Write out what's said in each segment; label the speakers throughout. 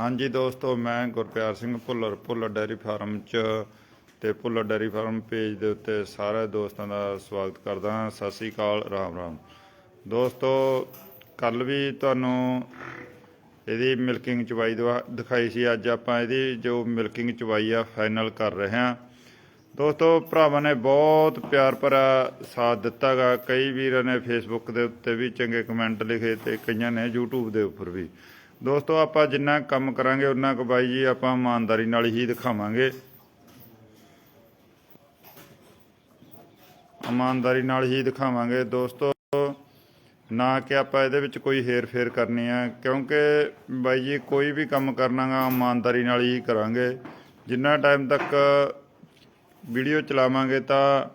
Speaker 1: ਹਾਂਜੀ ਦੋਸਤੋ, ਮੈਂ ਗੁਰਪਿਆਰ ਸਿੰਘ ਭੁੱਲਰ ਭੁੱਲਰ ਡੈਰੀ ਫਾਰਮ ਚ ਤੇ ਭੁੱਲਰ ਡੈਰੀ ਫਾਰਮ ਪੇਜ ਦੇ ਉੱਤੇ ਸਾਰੇ ਦੋਸਤਾਂ ਦਾ ਸਵਾਗਤ ਕਰਦਾ ਹਾਂ। ਸਤਿ ਸ੍ਰੀ ਅਕਾਲ, ਰਾਮ ਰਾਮ। ਦੋਸਤੋ, ਕੱਲ ਵੀ ਤੁਹਾਨੂੰ ਇਹਦੀ ਮਿਲਕਿੰਗ ਚਵਾਈ ਦਵਾ- ਦਿਖਾਈ ਸੀ। ਅੱਜ ਆਪਾਂ ਇਹਦੀ ਜੋ ਮਿਲਕਿੰਗ ਚਵਾਈ ਆ, ਫਾਈਨਲ ਕਰ ਰਹੇ ਹਾਂ। ਦੋਸਤੋ, ਭਰਾਵਾਂ ਨੇ ਬਹੁਤ ਪਿਆਰ ਭਰਾ ਸਾਥ ਦਿੱਤਾਗਾ ਕਈ ਵੀਰਾਂ ਨੇ ਫੇਸਬੁੱਕ ਦੇ ਉੱਤੇ ਵੀ ਚੰਗੇ ਕਮੈਂਟ ਲਿਖੇ ਤੇ ਕਈਆਂ ਨੇ YouTube ਦੇ ਉੱਪਰ ਵੀ। ਦੋਸਤੋ, ਆਪਾਂ ਜਿੰਨਾ ਕੰਮ ਕਰਾਂਗੇ ਉਹਨਾਂ ਕੁ ਬਾਈ ਜੀ ਆਪਾਂ ਇਮਾਨਦਾਰੀ ਨਾਲ ਹੀ ਦਿਖਾਵਾਂਗੇ। ਇਮਾਨਦਾਰੀ ਨਾਲ ਹੀ ਦਿਖਾਵਾਂਗੇ। ਦੋਸਤੋ, ਨਾ ਕਿ ਆਪਾਂ ਇਹਦੇ ਵਿੱਚ ਕੋਈ ਹੇਰ ਫੇਰ ਕਰਨੀ ਆ, ਕਿਉਂਕਿ ਬਾਈ ਜੀ ਕੋਈ ਵੀ ਕੰਮ ਕਰਨਾਗਾ, ਇਮਾਨਦਾਰੀ ਨਾਲ ਹੀ ਕਰਾਂਗੇ। ਜਿੰਨਾ ਟਾਈਮ ਤੱਕ ਵੀਡੀਓ ਚਲਾਵਾਂਗੇ, ਤਾਂ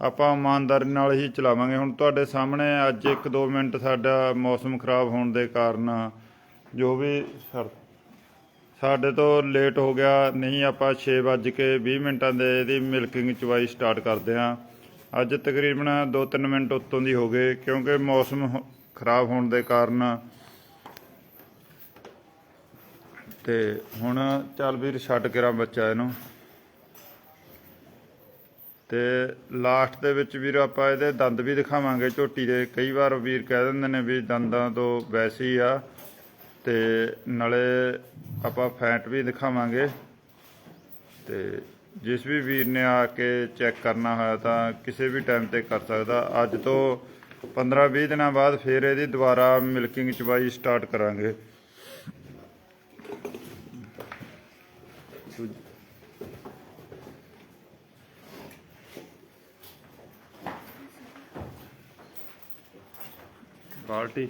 Speaker 1: ਆਪਾਂ ਇਮਾਨਦਾਰੀ ਨਾਲ ਹੀ ਚਲਾਵਾਂਗੇ। ਹੁਣ ਤੁਹਾਡੇ ਸਾਹਮਣੇ ਅੱਜ 1-2 ਮਿੰਟ ਸਾਡਾ ਮੌਸਮ ਖਰਾਬ ਹੋਣ ਦੇ ਕਾਰਨ ਜੋ ਵੀ ਸਰ- ਸਾਡੇ ਤੋਂ ਲੇਟ ਹੋ ਗਿਆ, ਨਹੀਂ ਆਪਾਂ 6 ਵੱਜ ਕੇ 20 ਮਿੰਟਾਂ ਦੇ ਇਹਦੀ ਮਿਲਕਿੰਗ ਚਵਾਈ ਸਟਾਰਟ ਕਰਦੇ ਹਾਂ। ਅੱਜ ਤਕਰੀਬਨ 2-3 ਮਿੰਟ ਉੱਤੋਂ ਦੀ ਹੋ ਗਏ, ਕਿਉਂਕਿ ਮੌਸਮ ਖਰਾਬ ਹੋਣ ਦੇ ਕਾਰਨ। ਤੇ ਹੁਣ ਚੱਲ ਵੀਰ, ਛੱਡ ਕੇ ਰਾਂ ਬੱਚਾ ਇਹਨੂੰ। ਤੇ ਲਾਸਟ ਦੇ ਵਿੱਚ ਵੀਰ ਆਪਾਂ ਇਹਦੇ ਦੰਦ ਵੀ ਦਿਖਾਵਾਂਗੇ। ਝੋਟੀ ਦੇ ਕਈ ਵਾਰ ਵੀਰ ਕਹਿ ਦਿੰਦੇ ਨੇ ਵੀ ਦੰਦਾਂ ਤੋਂ ਵੈਸੀ ਹੀ ਆ। ਤੇ ਨਾਲੇ ਆਪਾਂ ਫੈਟ ਵੀ ਦਿਖਾਵਾਂਗੇ। ਤੇ ਜਿਸ ਵੀ ਵੀਰ ਨੇ ਆ ਕੇ ਚੈੱਕ ਕਰਨਾ ਹੋਇਆ ਤਾਂ ਕਿਸੇ ਵੀ ਟਾਈਮ ਤੇ ਕਰ ਸਕਦਾ। ਅੱਜ ਤੋਂ 15-20 ਦਿਨਾਂ ਬਾਅਦ ਫਿਰ ਇਹਦੀ ਦੁਬਾਰਾ ਮਿਲਕਿੰਗ ਚਵਾਈ ਸਟਾਰਟ ਕਰਾਂਗੇ। ਬਾਲਟੀ।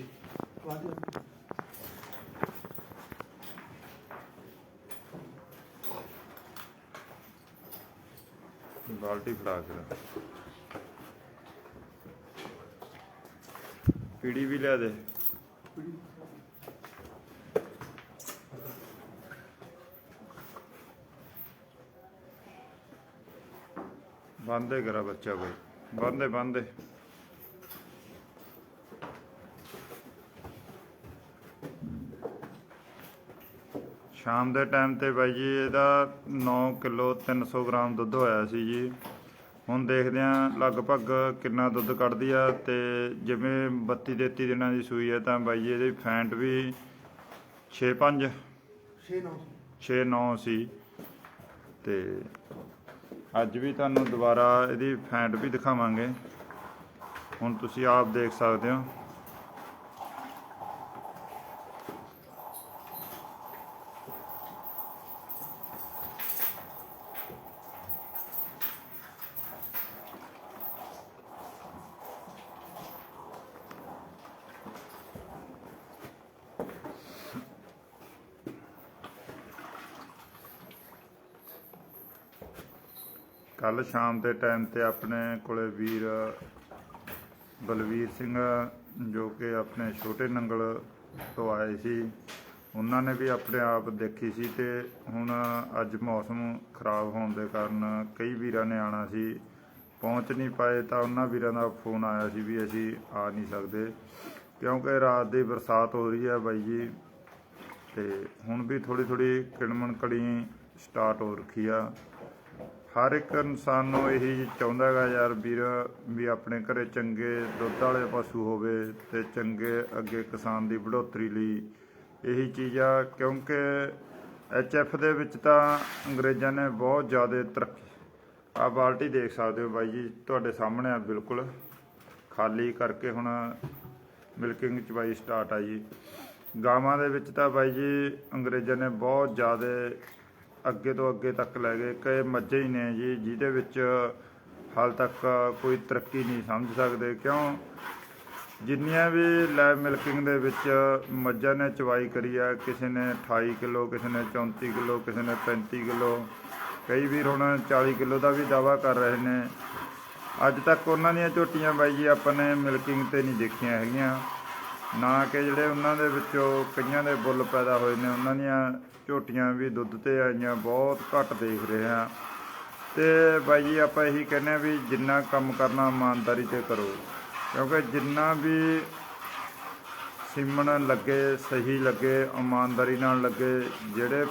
Speaker 1: ਬਾਲਟੀ ਫੜਾ ਕੇ ਪੀੜੀ ਵੀ ਲਿਆ ਦੇ। ਬੰਦੇ ਕਰਾ ਬੱਚਾ ਕੋਈ। ਬੰਦੇ ਬੰਦੇ ਸ਼ਾਮ ਦੇ ਟਾਈਮ ਤੇ ਬਾਈ ਜੀ ਇਹਦਾ 9 ਕਿਲੋ 300 ਗ੍ਰਾਮ ਦੁੱਧ ਹੋਇਆ ਸੀ ਜੀ। ਹੁਣ ਦੇਖਦੇ ਆਂ ਲਗਭਗ ਕਿੰਨਾ ਦੁੱਧ ਕੱਢਦੀ ਆ ਤੇ ਜਿਵੇਂ 32 33 ਦਿਨਾਂ ਦੀ ਸੂਈ ਹੈ ਤਾਂ ਬਾਈ ਇਹਦੀ ਫੈਂਟ ਵੀ 6 5
Speaker 2: ਛੇ ਨੌ
Speaker 1: 6 9 ਸੀ। ਤੇ ਅੱਜ ਵੀ ਤੁਹਾਨੂੰ ਦੁਬਾਰਾ ਇਹਦੀ ਫੈਂਟ ਵੀ ਦਿਖਾਵਾਂਗੇ। ਹੁਣ ਤੁਸੀਂ ਆਪ ਦੇਖ ਸਕਦੇ ਹੋ। ਕੱਲ ਸ਼ਾਮ ਦੇ ਟਾਈਮ ਤੇ ਆਪਣੇ ਕੋਲੇ ਵੀਰ ਬਲਵੀਰ ਸਿੰਘ, ਜੋ ਕਿ ਆਪਣੇ ਛੋਟੇ ਨੰਗਲ ਤੋਂ ਆਏ ਸੀ। ਉਹਨਾਂ ਨੇ ਵੀ ਆਪਣੇ ਆਪ ਦੇਖੀ ਸੀ ਤੇ ਹੁਣ ਅੱਜ ਮੌਸਮ ਖਰਾਬ ਹੋਣ ਦੇ ਕਾਰਨ ਕਈ ਵੀਰਾਂ ਨੇ ਆਣਾ ਸੀ। ਪਹੁੰਚ ਨਹੀਂ ਪਾਏ ਤਾਂ ਉਹਨਾਂ ਵੀਰਾਂ ਦਾ ਫੋਨ ਆਇਆ ਸੀ ਵੀ ਅਸੀਂ ਆ ਨਹੀਂ ਸਕਦੇ। ਕਿਉਂਕਿ ਰਾਤ ਦੀ ਬਰਸਾਤ ਹੋ ਰਹੀ ਹੈ ਬਾਈ ਜੀ ਤੇ ਹੁਣ ਵੀ ਥੋੜੀ ਥੋੜੀ ਕਿਣਮਣ ਕੜੀ ਸਟਾਰਟ ਹੋ ਰੱਖੀ ਆ। ਹਰ ਇੱਕ ਇਨਸਾਨ ਨੂੰ ਇਹੀ ਚਾਹੁੰਦਾ ਹੈਗਾ ਯਾਰ ਵੀਰ, ਵੀ ਆਪਣੇ ਘਰੇ ਚੰਗੇ ਦੁੱਧ ਵਾਲੇ ਪਸ਼ੂ ਹੋਵੇ ਤੇ ਚੰਗੇ ਅੱਗੇ ਕਿਸਾਨ ਦੀ ਬੜੋਤਰੀ ਲਈ। ਇਹੀ ਚੀਜ਼ ਆ, ਕਿਉਂਕਿ ਐਚਐਫ ਦੇ ਵਿੱਚ ਤਾਂ ਅੰਗਰੇਜ਼ਾਂ ਨੇ ਬਹੁਤ ਜ਼ਿਆਦਾ ਤਰੱਕੀ। ਆ ਬਾਲਟੀ ਦੇਖ ਸਕਦੇ ਹੋ ਬਾਈ ਜੀ, ਤੁਹਾਡੇ ਸਾਹਮਣੇ ਆ ਬਿਲਕੁਲ। ਖਾਲੀ ਕਰਕੇ ਹੁਣ ਮਿਲਕਿੰਗ ਚਵਾਈ ਸਟਾਰਟ ਆ ਜੀ। ਗਾਵਾਂ ਦੇ ਵਿੱਚ ਤਾਂ ਬਾਈ ਜੀ, ਅੰਗਰੇਜ਼ਾਂ ਨੇ ਬਹੁਤ ਜ਼ਿਆਦਾ ਅੱਗੇ ਤੋਂ ਅੱਗੇ ਤੱਕ ਲੈ ਗਏ। ਕਈ ਮੱਝਾਂ ਹੀ ਨੇ ਜੀ, ਜਿਹਦੇ ਵਿੱਚ ਹਾਲ ਤੱਕ ਕੋਈ ਤਰੱਕੀ ਨਹੀਂ ਸਮਝ ਸਕਦੇ। ਕਿਉਂ? ਜਿੰਨੀਆਂ ਵੀ ਲੈਬ ਮਿਲਕਿੰਗ ਦੇ ਵਿੱਚ ਮੱਝਾਂ ਨੇ ਚਵਾਈ ਕਰੀ ਆ, ਕਿਸੇ ਨੇ 28 ਕਿਲੋ, ਕਿਸੇ ਨੇ 34 ਕਿਲੋ, ਕਿਸੇ ਨੇ 35 ਕਿਲੋ, ਕਈ ਵੀਰ ਹੁਣ 40 ਕਿਲੋ ਦਾ ਵੀ ਦਾਵਾ ਕਰ ਰਹੇ ਨੇ। ਅੱਜ ਤੱਕ ਉਹਨਾਂ ਦੀਆਂ ਝੋਟੀਆਂ ਬਾਈ ਜੀ ਆਪਾਂ ਨੇ ਮਿਲਕਿੰਗ ਤੇ ਨਹੀਂ ਦੇਖੀਆਂ ਹੈਗੀਆਂ। ਨਾ ਕਿ ਜਿਹੜੇ ਉਹਨਾਂ ਦੇ ਵਿੱਚੋਂ ਕਈਆਂ ਦੇ ਬੁੱਲ ਪੈਦਾ ਹੋਏ ਨੇ, ਉਹਨਾਂ ਦੀਆਂ ਝੋਟੀਆਂ ਵੀ ਦੁੱਧ ਤੇ ਆਈਆਂ, ਬਹੁਤ ਘੱਟ ਦੇਖ ਰਹੇ ਆ ਤੇ ਬਾਈ ਜੀ, ਆਪਾਂ ਇਹੀ ਕਹਿੰਦੇ ਆ ਵੀ ਜਿੰਨਾ ਕੰਮ ਕਰਨਾ ਇਮਾਨਦਾਰੀ ਤੇ ਕਰੋ। ਕਿਉਂਕਿ ਜਿੰਨਾ ਵੀ ਸਿਮਣ ਲੱਗੇ, ਸਹੀ ਲੱਗੇ, ਇਮਾਨਦਾਰੀ ਨਾਲ ਲੱਗੇ, ਜਿਹੜੇ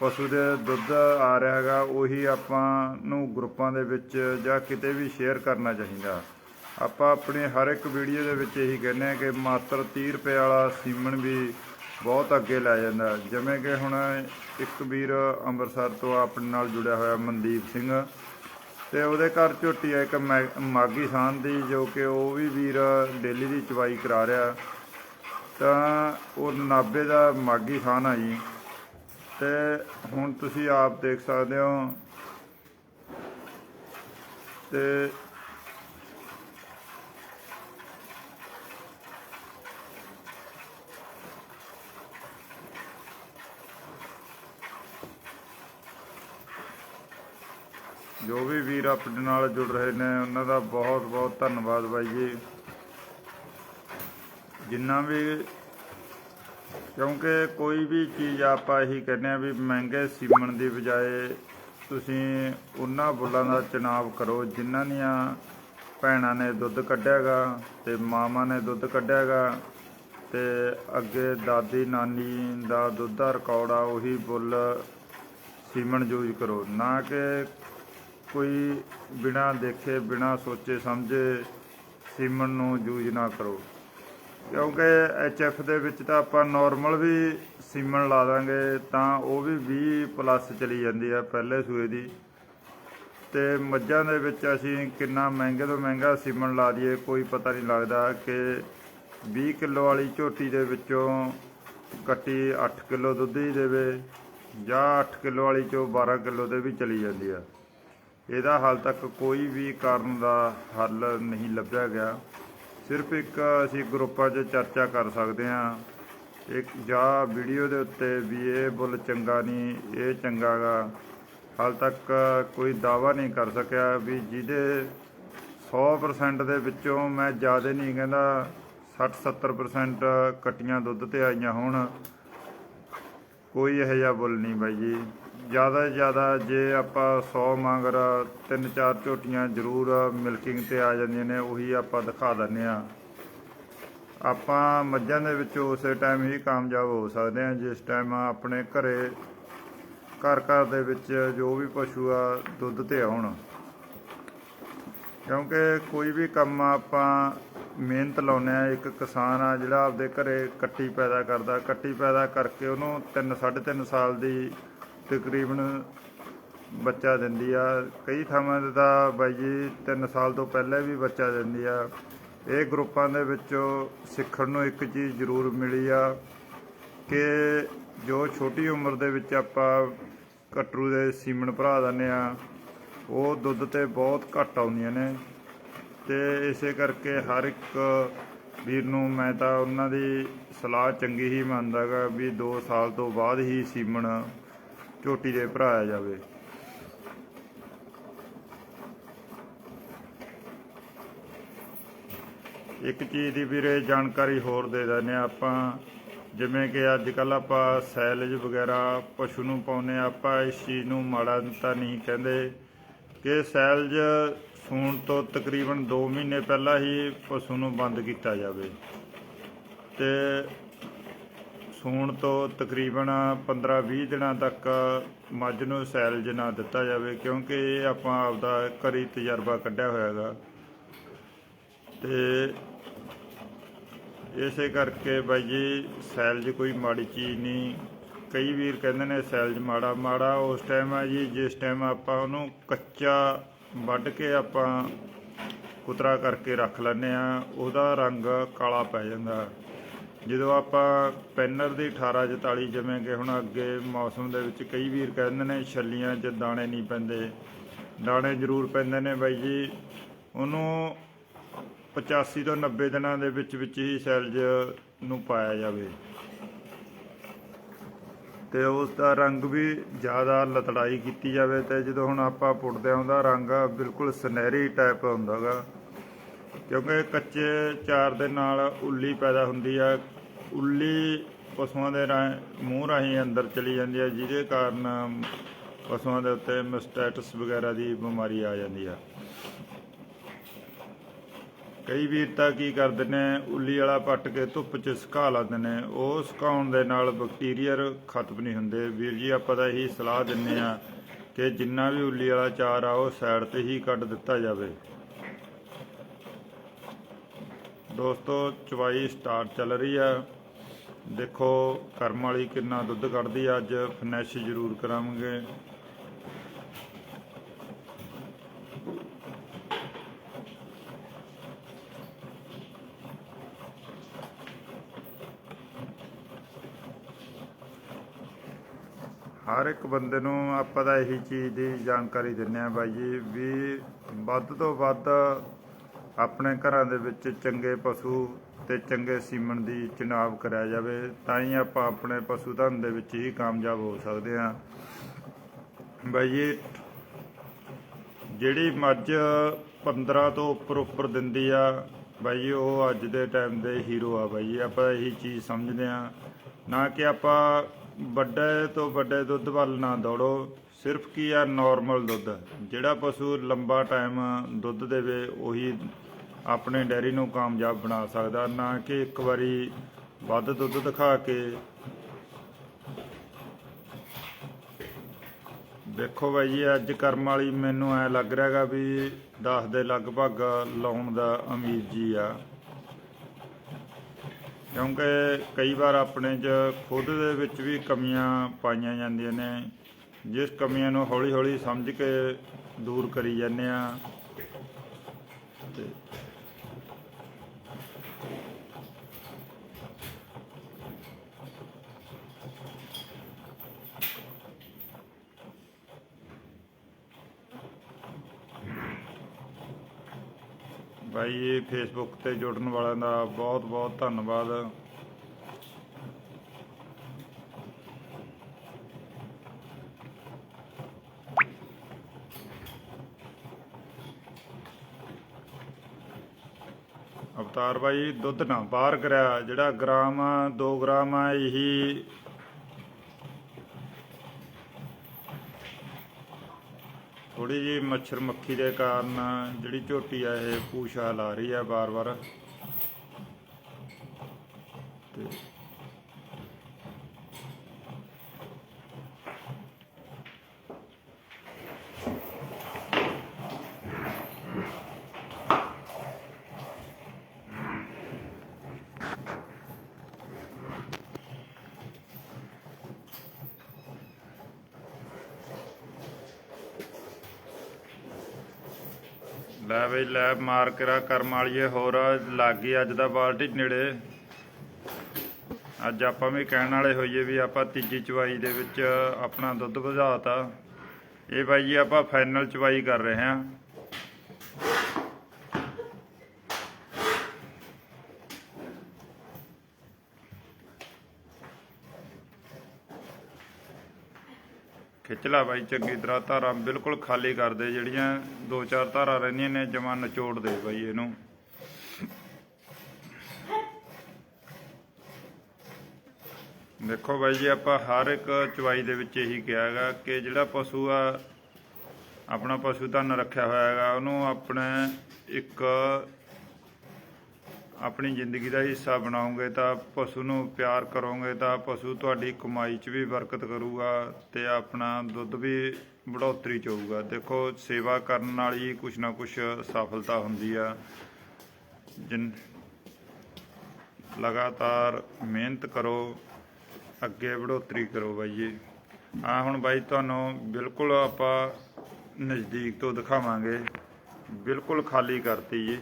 Speaker 1: ਪਸ਼ੂ ਦੇ ਦੁੱਧ ਆ ਰਿਹਾ ਹੈਗਾ, ਉਹੀ ਆਪਾਂ ਨੂੰ ਗਰੁੱਪਾਂ ਦੇ ਵਿੱਚ ਜਾਂ ਕਿਤੇ ਵੀ ਸ਼ੇਅਰ ਕਰਨਾ ਚਾਹੀਦਾ। ਆਪਾਂ ਆਪਣੀ ਹਰ ਇੱਕ ਵੀਡੀਓ ਦੇ ਵਿੱਚ ਇਹੀ ਕਹਿੰਦੇ ਆ ਕਿ ਮਾਤਰ 30 ਰੁਪਏ ਵਾਲਾ ਸੀਮਨ ਵੀ ਬਹੁਤ ਅੱਗੇ ਲੈ ਜਾਂਦਾ। ਜਿਵੇਂ ਕਿ ਹੁਣ ਇੱਕ ਵੀਰ ਅੰਮ੍ਰਿਤਸਰ ਤੋਂ ਆਪਣੇ ਨਾਲ ਜੁੜਿਆ ਹੋਇਆ ਮਨਦੀਪ ਸਿੰਘ ਤੇ ਉਹਦੇ ਘਰ ਝੋਟੀ ਆ ਇੱਕ ਮੈ- ਮਾਗੀ ਸਾਨ ਦੀ, ਜੋ ਕਿ ਉਹ ਵੀ ਵੀਰ ਡੇਲੀ ਦੀ ਚਵਾਈ ਕਰਾ ਰਿਹਾ। ਤਾਂ ਉਹ ਨਾਬੇ ਦਾ ਮਾਗੀ ਖਾਨ ਆ ਜੀ। ਤੇ ਹੁਣ ਤੁਸੀਂ ਆਪ ਦੇਖ ਸਕਦੇ ਹੋ। ਤੇ ਜੋ ਵੀ ਵੀਰ ਆਪਣੇ ਨਾਲ ਜੁੜ ਰਹੇ ਨੇ, ਉਹਨਾਂ ਦਾ ਬਹੁਤ ਬਹੁਤ ਧੰਨਵਾਦ ਬਾਈ ਜੀ। ਜਿੰਨਾ ਵੀ ਕਿਉਂਕਿ ਕੋਈ ਵੀ ਚੀਜ਼ ਆਪਾਂ ਇਹੀ ਕਹਿੰਦੇ ਆ ਵੀ ਮਹਿੰਗੇ ਸੀਮਣ ਦੀ ਬਜਾਏ ਤੁਸੀਂ ਉਹਨਾਂ ਬੁੱਲਾਂ ਦਾ ਚੁਣਾਵ ਕਰੋ ਜਿਨ੍ਹਾਂ ਦੀਆਂ ਭੈਣਾਂ ਨੇ ਦੁੱਧ ਕੱਢਿਆਗਾ ਤੇ ਮਾਵਾਂ ਨੇ ਦੁੱਧ ਕੱਢਿਆਗਾ ਤੇ ਅੱਗੇ ਦਾਦੀ, ਨਾਨੀ ਦਾ ਦੁੱਧ ਦਾ ਰਿਕਾਰਡ ਆ, ਉਹੀ ਬੁੱਲ ਸੀਮਣ ਯੂਜ਼ ਕਰੋ। ਨਾ ਕਿ ਕੋਈ ਬਿਨਾ ਦੇਖੇ, ਬਿਨਾ ਸੋਚੇ, ਸਮਝੇ ਸੀਮਨ ਨੂੰ ਯੂਜ਼ ਨਾ ਕਰੋ। ਕਿਉਂਕਿ ਐਚਐਫ ਦੇ ਵਿੱਚ ਤਾਂ ਆਪਾਂ ਨਾਰਮਲ ਵੀ ਸੀਮਨ ਲਾ ਦਾਂਗੇ, ਤਾਂ ਉਹ ਵੀ 20 ਪਲੱਸ ਚਲੀ ਜਾਂਦੀ ਆ ਪਹਿਲੇ ਸੂਏ ਦੀ। ਤੇ ਮੱਝਾਂ ਦੇ ਵਿੱਚ ਅਸੀਂ ਕਿੰਨਾ ਮਹਿੰਗੇ ਤੋਂ ਮਹਿੰਗਾ ਸੀਮਨ ਲਾ ਦਈਏ, ਕੋਈ ਪਤਾ ਨਹੀਂ ਲੱਗਦਾ ਕਿ 20 ਕਿਲੋ ਵਾਲੀ ਝੋਟੀ ਦੇ ਵਿੱਚੋਂ ਕੱਟੀ 8 ਕਿਲੋ ਦੁੱਧ ਹੀ ਦੇਵੇ ਜਾਂ 8 ਕਿਲੋ ਵਾਲੀ ਚੋਂ 12 ਕਿਲੋ ਦੇ ਵੀ ਚਲੀ ਜਾਂਦੀ ਆ। ਇਹਦਾ ਹਾਲ ਤੱਕ ਕੋਈ ਵੀ ਕਾਰਨ ਦਾ ਹੱਲ ਨਹੀਂ ਲੱਭਿਆ ਗਿਆ। ਸਿਰਫ ਇੱਕ ਅਸੀਂ ਗਰੁੱਪਾਂ 'ਚ ਚਰਚਾ ਕਰ ਸਕਦੇ ਹਾਂ। ਇੱਕ ਜਾਂ ਵੀਡੀਓ ਦੇ ਉੱਤੇ ਵੀ ਇਹ ਬੁੱਲ ਚੰਗਾ ਨਹੀਂ, ਇਹ ਚੰਗਾ ਗਾ। ਹਾਲ ਤੱਕ ਕੋਈ ਦਾਵਾ ਨਹੀਂ ਕਰ ਸਕਿਆ ਵੀ ਜਿਹਦੇ 100% ਦੇ ਵਿੱਚੋਂ ਮੈਂ ਜ਼ਿਆਦਾ ਨਹੀਂ, ਕਹਿੰਦਾ 60-70% ਕੱਟੀਆਂ ਦੁੱਧ ਤੇ ਆਈਆਂ ਹੋਣ। ਕੋਈ ਇਹੋ ਜਿਹਾ ਬੁੱਲ ਨਹੀਂ ਬਾਈ ਜੀ। ਜ਼ਿਆਦਾ ਜ਼ਿਆਦਾ ਜੇ ਆਪਾਂ 100 ਮੰਗਰ, ਤਿੰਨ ਚਾਰ ਝੋਟੀਆਂ ਜ਼ਰੂਰ ਮਿਲਕਿੰਗ ਤੇ ਆ ਜਾਂਦੀਆਂ ਨੇ, ਉਹੀ ਆਪਾਂ ਦਿਖਾ ਦਿੰਦੇ ਆ ਆਪਾਂ ਮੱਝਾਂ ਦੇ ਵਿੱਚ ਉਸੇ ਟਾਈਮ ਹੀ ਕਾਮਯਾਬ ਹੋ ਸਕਦੇ ਆ ਜਿਸ ਟਾਈਮ ਆਪਣੇ ਘਰੇ ਘਰ ਘਰ ਦੇ ਵਿੱਚ ਜੋ ਵੀ ਪਸ਼ੂ ਆ, ਦੁੱਧ ਤੇ ਆਉਣ। ਕਿਉਂਕਿ ਕੋਈ ਵੀ ਕੰਮ ਆਪਾਂ ਮਿਹਨਤ ਲਾਉਂਦੇ ਆ ਇੱਕ ਕਿਸਾਨ ਆ ਜਿਹੜਾ ਆਪਦੇ ਘਰੇ ਕੱਟੀ ਪੈਦਾ ਕਰਦਾ, ਕੱਟੀ ਪੈਦਾ ਕਰਕੇ ਉਹਨੂੰ 3 3.5 ਸਾਲ ਦੀ ਤਕਰੀਬਨ ਬੱਚਾ ਦਿੰਦੀ ਆ। ਕਈ ਥਾਵਾਂ ਤੇ ਤਾਂ ਬਾਈ ਜੀ 3 ਸਾਲ ਤੋਂ ਪਹਿਲਾਂ ਵੀ ਬੱਚਾ ਦਿੰਦੀ ਆ। ਇਹ ਗਰੁੱਪਾਂ ਦੇ ਵਿੱਚੋਂ ਸਿੱਖਣ ਨੂੰ ਇੱਕ ਚੀਜ਼ ਜ਼ਰੂਰ ਮਿਲੀ ਆ ਕਿ ਜੋ ਛੋਟੀ ਉਮਰ ਦੇ ਵਿੱਚ ਆਪਾਂ ਕਟਰੂ ਦੇ ਸੀਮਨ ਭਰਾ ਦਿੰਦੇ ਆ, ਉਹ ਦੁੱਧ ਤੇ ਬਹੁਤ ਘੱਟ ਆਉਂਦੀਆਂ ਨੇ। ਤੇ ਇਸੇ ਕਰਕੇ ਹਰ ਇੱਕ ਵੀਰ ਨੂੰ ਮੈਂ ਤਾਂ ਉਹਨਾਂ ਦੀ ਸਲਾਹ ਚੰਗੀ ਹੀ ਮੰਨਦਾਗਾ ਵੀ 2 ਸਾਲ ਤੋਂ ਬਾਅਦ ਹੀ ਸੀਮਨ ਝੋਟੀ ਦੇ ਭਰਾਇਆ ਜਾਵੇ। ਇੱਕ ਚੀਜ਼ ਦੀ ਵੀਰੇ ਜਾਣਕਾਰੀ ਹੋਰ ਦੇ ਦਿੰਦੇ ਹਾਂ ਆਪਾਂ। ਜਿਵੇਂ ਕਿ ਅੱਜ ਕੱਲ ਆਪਾਂ ਸੈਲਜ ਵਗੈਰਾ ਪਸ਼ੂ ਨੂੰ ਪਾਉਨੇ ਆਪਾਂ ਇਸ ਚੀਜ਼ ਨੂੰ ਮਾੜਾ ਤਾਂ ਨਹੀਂ ਕਹਿੰਦੇ ਕਿ ਸੈਲਜ ਸੂਣ ਤੋਂ ਤਕਰੀਬਨ 2 ਮਹੀਨੇ ਪਹਿਲਾਂ ਹੀ ਪਸ਼ੂ ਨੂੰ ਬੰਦ ਕੀਤਾ ਜਾਵੇ। ਤੇ ਸੂਣ ਤੋਂ ਤਕਰੀਬਨ 15-20 ਦਿਨਾਂ ਤੱਕ ਮੱਝ ਨੂੰ ਸੈਲਜ ਨਾ ਦਿੱਤਾ ਜਾਵੇ, ਕਿਉਂਕਿ ਇਹ ਆਪਾਂ ਆਪਦਾ ਘਰੀ ਤਜਰਬਾ ਕੱਢਿਆ ਹੋਇਆ ਹੈਗਾ ਤੇ ਇਸੇ ਕਰਕੇ ਬਾਈ ਜੀ ਸੈਲਜ ਕੋਈ ਮਾੜੀ ਚੀਜ਼ ਨਹੀਂ। ਕਈ ਵੀਰ ਕਹਿੰਦੇ ਨੇ ਸੈਲਜ ਮਾੜਾ ਮਾੜਾ ਉਸ ਟਾਈਮ ਆ ਜੀ, ਜਿਸ ਟਾਈਮ ਆਪਾਂ ਉਹਨੂੰ ਕੱਚਾ ਵੱਢ ਕੇ ਆਪਾਂ ਕੁਤਰਾ ਕਰਕੇ ਰੱਖ ਲੈਂਦੇ ਆ ਉਹਦਾ ਰੰਗ ਕਾਲਾ ਪੈ ਜਾਂਦਾ। ਜਦੋਂ ਆਪਾਂ ਪੈਨਰ ਦੀ 1844 ਜਿਵੇਂ ਕਿ ਹੁਣ ਅੱਗੇ ਮੌਸਮ ਦੇ ਵਿੱਚ ਕਈ ਵੀਰ ਕਹਿੰਦੇ ਨੇ ਛੱਲੀਆਂ 'ਚ ਦਾਣੇ ਨਹੀਂ ਪੈਂਦੇ। ਦਾਣੇ ਜ਼ਰੂਰ ਪੈਂਦੇ ਨੇ ਬਾਈ ਜੀ। ਉਹਨੂੰ 85 ਤੋਂ 90 ਦਿਨਾਂ ਦੇ ਵਿੱਚ ਵਿੱਚ ਹੀ ਸੈਲਜ ਨੂੰ ਪਾਇਆ ਜਾਵੇ। ਤੇ ਉਸ ਦਾ ਰੰਗ ਵੀ ਜ਼ਿਆਦਾ ਲਤੜਾਈ ਕੀਤੀ ਜਾਵੇ ਤੇ ਜਦੋਂ ਹੁਣ ਆਪਾਂ ਪੁੱਟਦੇ ਹਾਂ ਉਹਦਾ ਰੰਗ ਬਿਲਕੁਲ ਸੁਨਹਿਰੀ ਟਾਈਪ ਹੁੰਦਾਗਾ ਕਿਉਂਕਿ ਕੱਚੇ ਚਾਰ ਦੇ ਨਾਲ ਉੱਲੀ ਪੈਦਾ ਹੁੰਦੀ ਆ ਉੱਲੀ ਪਸ਼ੂਆਂ ਦੇ ਰਾਹੀਂ, ਮੂੰਹ ਰਾਹੀਂ ਅੰਦਰ ਚਲੀ ਜਾਂਦੀ ਹੈ, ਜਿਹਦੇ ਕਾਰਨ ਪਸ਼ੂਆਂ ਦੇ ਉੱਤੇ ਮਸਟੈਟਸ ਵਗੈਰਾ ਦੀ ਬਿਮਾਰੀ ਆ ਜਾਂਦੀ ਆ। ਕਈ ਵੀਰ ਤਾਂ ਕੀ ਕਰਦੇ ਨੇ, ਉੱਲੀ ਵਾਲਾ ਪੱਟ ਕੇ ਧੁੱਪ 'ਚ ਸੁਕਾ ਲੈਂਦੇ ਨੇ। ਉਹ ਸੁਕਾਉਣ ਦੇ ਨਾਲ ਬੈਕਟੀਰੀਆ ਖਤਮ ਨਹੀਂ ਹੁੰਦੇ। ਵੀਰ ਜੀ, ਆਪਾਂ ਤਾਂ ਇਹੀ ਸਲਾਹ ਦਿੰਨੇ ਆ ਕਿ ਜਿੰਨਾ ਵੀ ਉੱਲੀ ਵਾਲਾ ਚਾਰ ਆ, ਉਹ ਸਾਈਡ ਤੇ ਹੀ ਕੱਢ ਦਿੱਤਾ ਜਾਵੇ। ਦੋਸਤੋ, ਚਵਾਈ ਸਟਾਰਟ ਚੱਲ ਰਹੀ ਆ। ਦੇਖੋ, ਕਰਮ ਵਾਲੀ ਕਿੰਨਾ ਦੁੱਧ ਕੱਢਦੀ ਅੱਜ ਫਿਨਿਸ਼ ਜ਼ਰੂਰ ਕਰਾਂਗੇ ਹਰ ਇੱਕ ਬੰਦੇ ਨੂੰ ਆਪਾਂ ਤਾਂ ਇਹੀ ਚੀਜ਼ ਦੀ ਜਾਣਕਾਰੀ ਦਿੰਨੇ ਆ ਬਾਈ ਜੀ, ਵੀ ਵੱਧ ਤੋਂ ਵੱਧ ਆਪਣੇ ਘਰਾਂ ਦੇ ਵਿੱਚ ਚੰਗੇ ਪਸ਼ੂ ਤੇ ਚੰਗੇ ਸੀਮਨ ਦੀ ਚੁਣਾਵ ਕਰਿਆ ਜਾਵੇ, ਤਾਂ ਹੀ ਆਪਾਂ ਆਪਣੇ ਪਸ਼ੂ ਧਨ ਦੇ ਵਿੱਚ ਹੀ ਕਾਮਯਾਬ ਹੋ ਸਕਦੇ ਹਾਂ। ਬਾਈ ਜੀ, ਜਿਹੜੀ ਮੱਝ 15 ਤੋਂ ਉੱਪਰ ਉੱਪਰ ਦਿੰਦੀ ਆ, ਬਾਈ ਜੀ, ਉਹ ਅੱਜ ਦੇ ਟਾਈਮ ਦੇ ਹੀਰੋ ਆ ਬਾਈ ਜੀ। ਆਪਾਂ ਇਹੀ ਚੀਜ਼ ਸਮਝਦੇ ਆ ਨਾ ਕਿ ਆਪਾਂ ਵੱਡੇ ਤੋਂ ਵੱਡੇ ਦੁੱਧ ਵੱਲ ਨਾ ਦੌੜੋ, ਸਿਰਫ ਕੀ ਆ ਨਾਰਮਲ ਦੁੱਧ। ਜਿਹੜਾ ਪਸ਼ੂ ਲੰਬਾ ਟਾਈਮ ਦੁੱਧ ਦੇਵੇ, ਉਹੀ ਆਪਣੇ ਡੈਰੀ ਨੂੰ ਕਾਮਯਾਬ ਬਣਾ ਸਕਦਾ, ਨਾ ਕਿ ਇੱਕ ਵਾਰੀ ਵੱਧ ਦੁੱਧ ਦਿਖਾ ਕੇ। ਦੇਖੋ ਬਾਈ ਜੀ, ਅੱਜ ਕਰਮ ਵਾਲੀ ਮੈਨੂੰ ਐ ਲੱਗ ਰਿਹਾਗਾ ਵੀ 10 ਦੇ ਲਗਭਗ ਲਾਉਣ ਦਾ ਅਮੀਰ ਜੀ ਆ। ਕਿਉਂਕਿ ਕਈ ਵਾਰ ਆਪਣੇ 'ਚ ਖੁਦ ਦੇ ਵਿੱਚ ਵੀ ਕਮੀਆਂ ਪਾਈਆਂ ਜਾਂਦੀਆਂ ਨੇ, ਜਿਸ ਕਮੀਆਂ ਨੂੰ ਹੌਲੀ ਹੌਲੀ ਸਮਝ ਕੇ ਦੂਰ ਕਰੀ ਜਾਂਦੇ ਆ। ਤੇ ਬਾਈ ਜੀ ਫੇਸਬੁੱਕ ਤੇ ਜੁੜਨ ਵਾਲਿਆਂ ਦਾ ਬਹੁਤ ਬਹੁਤ ਧੰਨਵਾਦ। ਅਵਤਾਰ ਬਾਈ ਦੁੱਧ ਨਾ ਬਾਹਰ ਕਰਿਆ, ਜਿਹੜਾ ਗ੍ਰਾਮ 2 ਗ੍ਰਾਮ ਆ, ਇਹੀ ਥੋੜੀ ਜੀ ਮੱਛਰ ਮੱਖੀ ਦੇ ਕਾਰਨ ਜਿਹੜੀ ਝੋਟੀ ਆ, ਇਹ ਪੂਛਾ ਲਾ ਰਹੀ ਆ ਬਾਰ-ਬਾਰ ਲੈ ਬਈ, ਲੈ ਮਾਰ ਕਰਾ, ਕਰਮ ਵਾਲੀਏ, ਹੋਰ ਲੱਗ ਗਈ ਅੱਜ ਦਾ ਬਾਲਟੀ ਨੇੜੇ। ਅੱਜ ਆਪਾਂ ਵੀ ਕਹਿਣ ਵਾਲੇ ਹੋਈਏ ਵੀ ਆਪਾਂ ਤੀਜੀ ਚਵਾਈ ਦੇ ਵਿੱਚ ਆਪਣਾ ਦੁੱਧ ਵਧਾਤਾ। ਇਹ ਬਾਈ ਜੀ ਆਪਾਂ ਫਾਈਨਲ ਚਵਾਈ ਕਰ ਰਹੇ ਹਾਂ। ਖਿੱਚ ਲਾ ਬਾਈ, ਚੰਗੀ ਤਰ੍ਹਾਂ ਧਾਰਾਂ ਬਿਲਕੁਲ ਖਾਲੀ ਕਰ ਦੇ, ਜਿਹੜੀਆਂ ਦੋ ਚਾਰ ਧਾਰਾਂ ਰਹਿੰਦੀਆਂ ਨੇ, ਜਮਾ ਨਿਚੋੜ ਦੇ ਬਾਈ ਇਹਨੂੰ। ਦੇਖੋ ਬਾਈ ਜੀ, ਆਪਾਂ ਹਰ ਇੱਕ ਚਵਾਈ ਦੇ ਵਿੱਚ ਇਹੀ ਕਿਹਾ ਹੈਗਾ ਕਿ ਜਿਹੜਾ ਪਸ਼ੂ ਆ, ਆਪਣਾ ਪਸ਼ੂ ਧਨ ਰੱਖਿਆ ਹੋਇਆ ਹੈਗਾ, ਉਹਨੂੰ ਆਪਣੇ ਇੱਕ ਆਪਣੀ ਜ਼ਿੰਦਗੀ ਦਾ ਹਿੱਸਾ ਬਣਾਓਗੇ ਤਾਂ ਪਸ਼ੂ ਨੂੰ ਪਿਆਰ ਕਰੋਗੇ ਤਾਂ ਪਸ਼ੂ ਤੁਹਾਡੀ ਕਮਾਈ 'ਚ ਵੀ ਬਰਕਤ ਕਰੂਗਾ ਤੇ ਆਪਣਾ ਦੁੱਧ ਵੀ ਬੜੋਤਰੀ ਚ ਹੋਊਗਾ। ਦੇਖੋ, ਸੇਵਾ ਕਰਨ ਨਾਲ ਹੀ ਕੁਛ ਨਾ ਕੁਛ ਸਫਲਤਾ ਹੁੰਦੀ ਆ। ਜਿਨ ਲਗਾਤਾਰ ਮਿਹਨਤ ਕਰੋ, ਅੱਗੇ ਬੜੋਤਰੀ ਕਰੋ ਬਾਈ ਜੀ ਆ ਹੁਣ ਬਾਈ ਤੁਹਾਨੂੰ ਬਿਲਕੁਲ ਆਪਾਂ ਨਜ਼ਦੀਕ ਤੋਂ ਦਿਖਾਵਾਂਗੇ। ਬਿਲਕੁਲ ਖਾਲੀ ਕਰਤੀ ਜੀ।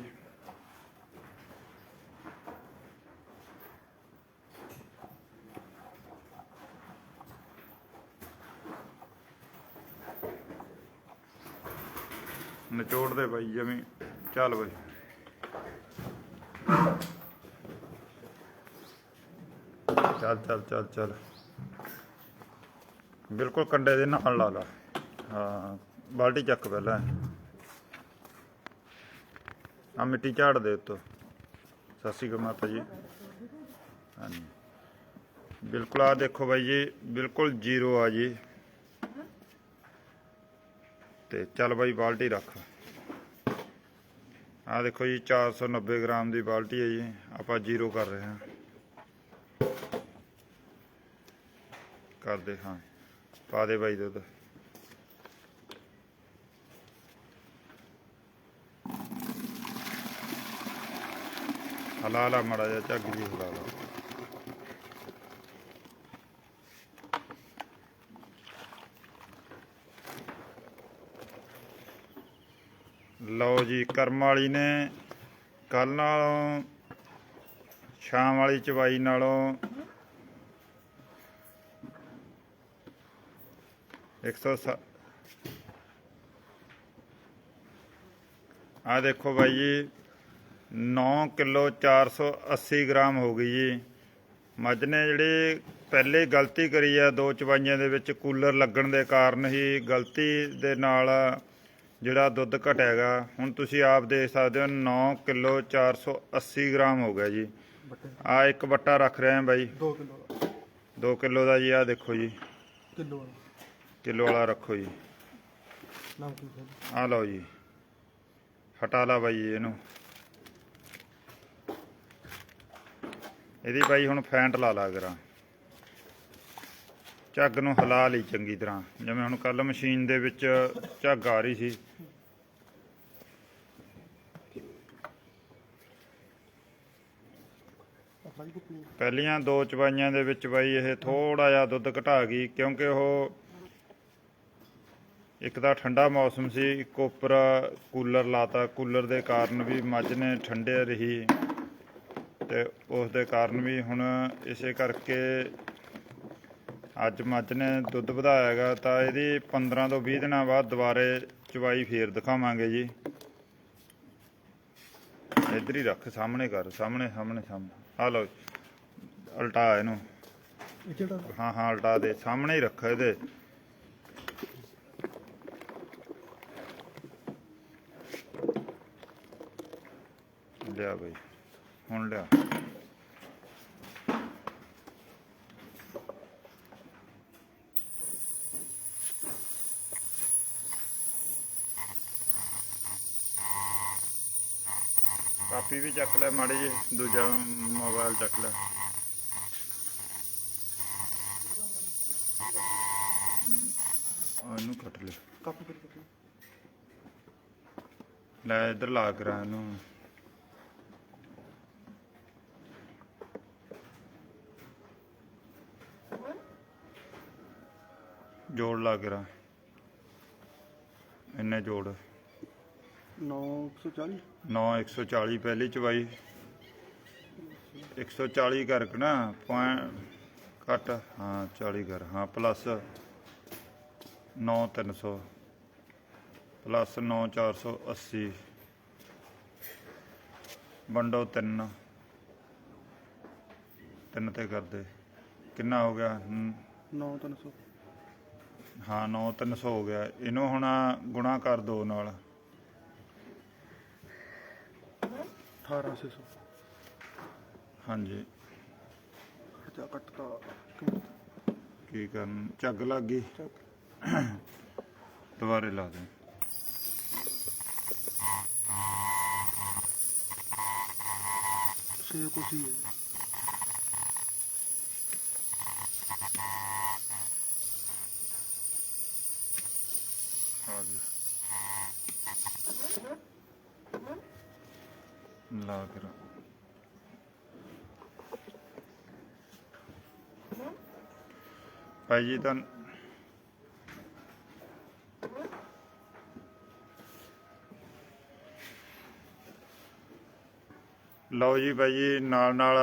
Speaker 1: ਨਿਚੋੜ ਦੇ ਬਾਈ, ਜਮੀ। ਚੱਲ ਬਾਈ। ਚੱਲ ਚੱਲ ਚੱਲ ਚੱਲ। ਬਿਲਕੁਲ ਕੰਡੇ ਦੇ ਨਾਲ ਲਾ ਲਾ। ਹਾਂ, ਬਾਲਟੀ ਚੱਕ ਪਹਿਲਾਂ। ਆ ਮਿੱਟੀ ਝਾੜ ਦੇ ਉੱਤੋਂ। ਸਤਿ ਸ਼੍ਰੀ ਅਕਾਲ ਮਾਤਾ ਜੀ। ਹਾਂਜੀ। ਬਿਲਕੁਲ ਆ ਦੇਖੋ ਬਾਈ ਜੀ, ਬਿਲਕੁਲ ਜ਼ੀਰੋ ਆ ਜੀ। ਤੇ ਚੱਲ ਬਾਈ ਬਾਲਟੀ ਰੱਖ। ਆ ਦੇਖੋ ਜੀ 490 ਗ੍ਰਾਮ ਦੀ ਬਾਲਟੀ ਹੈ ਜੀ। ਆਪਾਂ ਜ਼ੀਰੋ ਕਰ ਰਹੇ ਹਾਂ। ਕਰਦੇ ਹਾਂ। ਪਾ ਦੇ ਬਾਈ ਦੁੱਧ। ਹਲਾ ਲਾ ਮੜਾ ਜਾ ਝੱਗ ਜੀ ਹਲਾ ਲਾ ਲਓ ਜੀ, ਕਰਮ ਵਾਲੀ ਨੇ ਕੱਲ ਨਾਲੋਂ ਸ਼ਾਮ ਵਾਲੀ ਚਵਾਈ ਨਾਲੋਂ 100 ਆ ਦੇਖੋ ਬਾਈ ਜੀ 9 ਕਿਲੋ 480 ਗ੍ਰਾਮ ਹੋ ਗਈ ਜੀ। ਮੱਝ ਨੇ ਜਿਹੜੀ ਪਹਿਲੇ ਗਲਤੀ ਕਰੀ ਆ, ਦੋ ਚਵਾਈਆਂ ਦੇ ਵਿੱਚ ਕੂਲਰ ਲੱਗਣ ਦੇ ਕਾਰਨ ਹੀ ਗਲਤੀ ਦੇ ਨਾਲ ਜਿਹੜਾ ਦੁੱਧ ਘਟਿਆਗਾ ਹੁਣ ਤੁਸੀਂ ਆਪ ਦੇਖ ਸਕਦੇ ਹੋ 9 ਕਿਲੋ 480 ਗ੍ਰਾਮ ਹੋ ਗਿਆ ਜੀ। ਆ ਇੱਕ ਵੱਟਾ ਰੱਖ ਰਹੇ ਹਾਂ ਬਾਈ।
Speaker 2: 2 ਕਿਲੋ ਦਾ।
Speaker 1: 2 ਕਿਲੋ ਦਾ ਜੀ ਆ ਦੇਖੋ ਜੀ।
Speaker 2: ਕਿਲੋ ਵਾਲਾ।
Speaker 1: ਕਿਲੋ ਵਾਲਾ ਰੱਖੋ ਜੀ। ਆ ਲਓ ਜੀ। ਹਟਾ ਲਾ ਬਾਈ ਇਹਨੂੰ। ਇਹਦੀ ਬਾਈ ਹੁਣ ਫੈਂਟ ਲਾ ਲਾ ਕਰਾਂ ਝੱਗ ਨੂੰ ਹਿਲਾ ਲਈ ਚੰਗੀ ਤਰ੍ਹਾਂ। ਜਿਵੇਂ ਹੁਣ ਕੱਲ ਮਸ਼ੀਨ ਦੇ ਵਿੱਚ ਝੱਗ ਆ ਰਹੀ ਸੀ। ਪਹਿਲੀਆਂ ਦੋ ਚਵਾਈਆਂ ਦੇ ਵਿੱਚ ਬਾਈ ਇਹ ਥੋੜਾ ਜਿਹਾ ਦੁੱਧ ਘਟਾ ਗਈ, ਕਿਉਂਕਿ ਉਹ ਇੱਕ ਤਾਂ ਠੰਡਾ ਮੌਸਮ ਸੀ, ਇੱਕ ਉੱਪਰ ਕੂਲਰ ਲਾਤਾ। ਕੂਲਰ ਦੇ ਕਾਰਨ ਵੀ ਮੱਝ ਨੇ ਠੰਡੇ ਰਹੀ ਤੇ ਉਸ ਦੇ ਕਾਰਨ ਵੀ ਹੁਣ ਇਸੇ ਕਰਕੇ ਅੱਜ ਮੱਝ ਨੇ ਦੁੱਧ ਵਧਾਇਆ ਹੈਗਾ, ਤਾਂ ਇਹਦੀ 15 ਤੋਂ 20 ਦਿਨਾਂ ਬਾਅਦ ਦੁਬਾਰੇ ਚਵਾਈ ਫੇਰ ਦਿਖਾਵਾਂਗੇ ਜੀ। ਇੱਧਰ ਹੀ ਰੱਖ, ਸਾਹਮਣੇ ਕਰ, ਸਾਹਮਣੇ ਸਾਹਮਣੇ ਸਾਹਮਣੇ। ਆ ਲਓ ਉਲਟਾ ਇਹਨੂੰ। ਹਾਂ ਹਾਂ, ਉਲਟਾ ਦੇ, ਸਾਹਮਣੇ ਹੀ ਰੱਖ ਇਹਦੇ। ਲਿਆ ਬਈ, ਹੁਣ ਲਿਆ। ਕਾਪੀ ਵੀ ਚੱਕ ਲੈ ਮਾੜੀ ਜੀ ਦੂਜਾ ਮੋਬਾਈਲ ਚੱਕ ਲੈ। ਇਹਨੂੰ ਕੱਟ ਲੈ
Speaker 2: ਕਾਪੀ ਕਰ ਕੇ।
Speaker 1: ਲੈ ਇੱਧਰ ਲਾ ਕਰਾਂ ਇਹਨੂੰ। ਜੋੜ ਲਾ ਕਰਾਂ ਇੰਨੇ ਜੋੜ।
Speaker 2: 940
Speaker 1: 9 140 ਪਹਿਲੀ ਚਵਾਈ 140 ਕਰਕੇ ਨਾ ਪੁਆਇੰਟ ਘੱਟ ਹਾਂ 40 ਕਰ ਹਾਂ ਪਲੱਸ 9 300 ਪਲੱਸ 9 480 ਵੰਡੋ 3 ਤਿੰਨ ਤੇ ਕਰਦੇ। ਕਿੰਨਾ ਹੋ ਗਿਆ? ਹਮ,
Speaker 2: 9300
Speaker 1: ਹਾਂ 9 300 ਹੋ ਗਿਆ। ਇਹਨੂੰ ਹੁਣ ਗੁਣਾ ਕਰ ਦੋ ਨਾਲ।
Speaker 2: 18600
Speaker 1: ਹਾਂਜੀ
Speaker 2: ਖਰਚਾ ਕੱਟਤਾ ਕਿਉਂ
Speaker 1: ਕੀ ਕਰਨ ਝੱਗ ਲੱਗ ਗਈ
Speaker 2: ਚੱਕ
Speaker 1: ਦੁਬਾਰੇ ਲਾ ਦੇ
Speaker 2: ਛੇ ਕੁਛ ਹੀ ਹੈ
Speaker 1: ਆ ਗਈ ਲਾ ਕਰ ਭਾਈ ਜੀ ਤਾਂ ਲਓ ਜੀ ਭਾਈ ਜੀ ਨਾਲ ਨਾਲ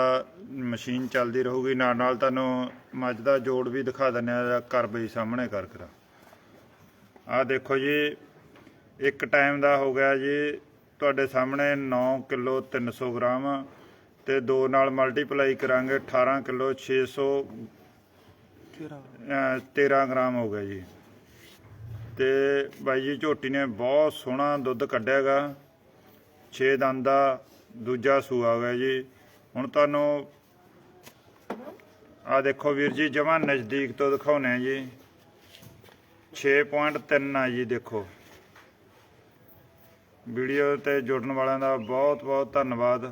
Speaker 1: ਮਸ਼ੀਨ ਚੱਲਦੀ ਰਹੂਗੀ। ਨਾਲ ਨਾਲ ਤੁਹਾਨੂੰ ਮੱਝ ਦਾ ਜੋੜ ਵੀ ਦਿਖਾ ਦਿੰਦੇ ਆ ਕਰ ਬਈ ਸਾਹਮਣੇ ਕਰ ਕਰਾ ਆ ਦੇਖੋ ਜੀ, ਇੱਕ ਟਾਈਮ ਦਾ ਹੋ ਗਿਆ ਜੀ ਤੁਹਾਡੇ ਸਾਹਮਣੇ 9 ਕਿਲੋ 300 ਗ੍ਰਾਮ ਤੇ 2 ਨਾਲ ਮਲਟੀਪਲਾਈ ਕਰਾਂਗੇ 18 ਕਿਲੋ 600
Speaker 2: ਤੇਰਾ
Speaker 1: ਅਹ 13 ਗ੍ਰਾਮ ਹੋ ਗਿਆ ਜੀ। ਤੇ ਬਾਈ ਜੀ, ਝੋਟੀ ਨੇ ਬਹੁਤ ਸੋਹਣਾ ਦੁੱਧ ਕੱਢਿਆਗਾ 6 ਦੰਦ ਦਾ ਦੂਜਾ ਸੂਆ ਗਿਆ ਜੀ। ਹੁਣ ਤੁਹਾਨੂੰ ਆ ਦੇਖੋ ਵੀਰ ਜੀ, ਜਮਾ ਨਜ਼ਦੀਕ ਤੋਂ ਦਿਖਾਉਨੇ ਆ ਜੀ। 6.3 ਆ ਜੀ, ਦੇਖੋ। ਵੀਡੀਓ ਤੇ ਜੁੜਨ ਵਾਲਿਆਂ ਦਾ ਬਹੁਤ ਬਹੁਤ ਧੰਨਵਾਦ।